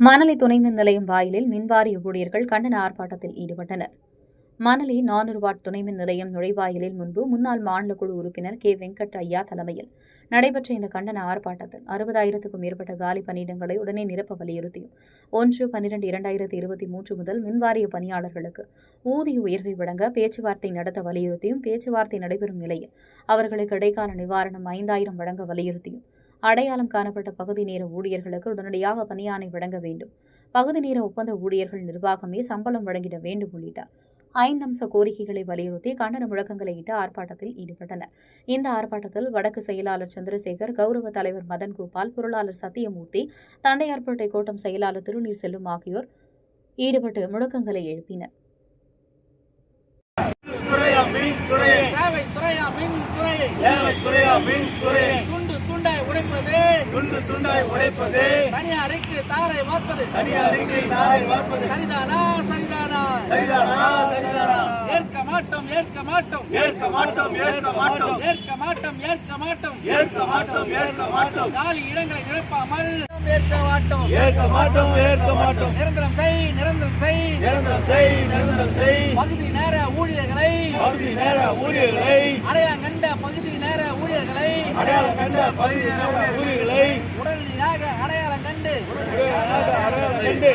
மணலி துணை மின் நிலையம் வாயிலில் மின்வாரிய ஊழியர்கள் கண்டன ஆர்ப்பாட்டத்தில் ஈடுபட்டனர். மணலி நானூறு வாட் துணை மின் நிலையம் நுழைவாயிலில் முன்பு முன்னாள் மாநில குழு உறுப்பினர் கே. வெங்கட் ஐயா தலைமையில் நடைபெற்ற இந்த கண்டன ஆர்ப்பாட்டத்தில் அறுபதாயிரத்துக்கும் மேற்பட்ட காலி பணியிடங்களை உடனே நிரப்ப வலியுறுத்தியும் ஒன்று பன்னிரண்டு இரண்டாயிரத்தி இருபத்தி மூன்று முதல் மின்வாரிய பணியாளர்களுக்கு ஊதிய உயர்வை வழங்க பேச்சுவார்த்தை நடத்த வலியுறுத்தியும் பேச்சுவார்த்தை நடைபெறும் நிலையில் அவர்களுக்கு இடைக்கால நிவாரணம் ஐந்தாயிரம் வழங்க வலியுறுத்தியும் அடையாளம் காணப்பட்ட பகுதி நேர ஊழியர்களுக்கு உடனடியாக பணியாணை வழங்க வேண்டும். பகுதி நேர ஒப்பந்த ஊழியர்கள் நிர்வாகமே சம்பளம் வழங்கிட வேண்டும் உள்ளிட்ட ஐந்தம்ச கோரிக்கைகளை வலியுறுத்தி கண்டன முழக்கங்களை இட்டு ஆர்ப்பாட்டத்தில் ஈடுபட்டனர். இந்த ஆர்ப்பாட்டத்தில் வடக்கு செயலாளர் சந்திரசேகர் கௌரவ தலைவர் மதன் கோபால் பொருளாளர் சத்தியமூர்த்தி தண்டையார்பேட்டை கோட்டம் செயலாளர் திருநீர் செல்லும் ஆகியோர் ஈடுபட்டு முழக்கங்களை எழுப்பினர். துறையா மின் துறையை. உடைப்பது. துண்டு துண்டாய் உடைப்பது. தனியாருக்கு தாரை வார்ப்பது. தனியாருக்கு தாரை வார்ப்பது. சரிதானா சரிதானா? சரிதானா சரிதானா? ஏற்க மாட்டோம் ஏற்க மாட்டோம். ஏற்க மாட்டோம் ஏற்க மாட்டோம். ஏற்க மாட்டோம் ஏற்க மாட்டோம். ஏற்க மாட்டோம் ஏற்க மாட்டோம். காலி இடங்களை நிரப்பாமல் ஏற்க மாட்டோம். ஏற்க மாட்டோம் ஏற்க மாட்டோம். நிரந்தரம் செய் நிரந்தரம் செய். நிரந்தரம் செய் நிரந்தரம் செய். பகுதி நேர ஊழியர்களை பகுதி நேர ஊழியர்களை அடையாளம் கண்ட பகுதி நேர ஊழியர்களை அடையாளம் கண்ட பகுதி நேர ஊழியர்களை உடனடியாக அடையாளம் கண்டு அடையாளம் கண்டு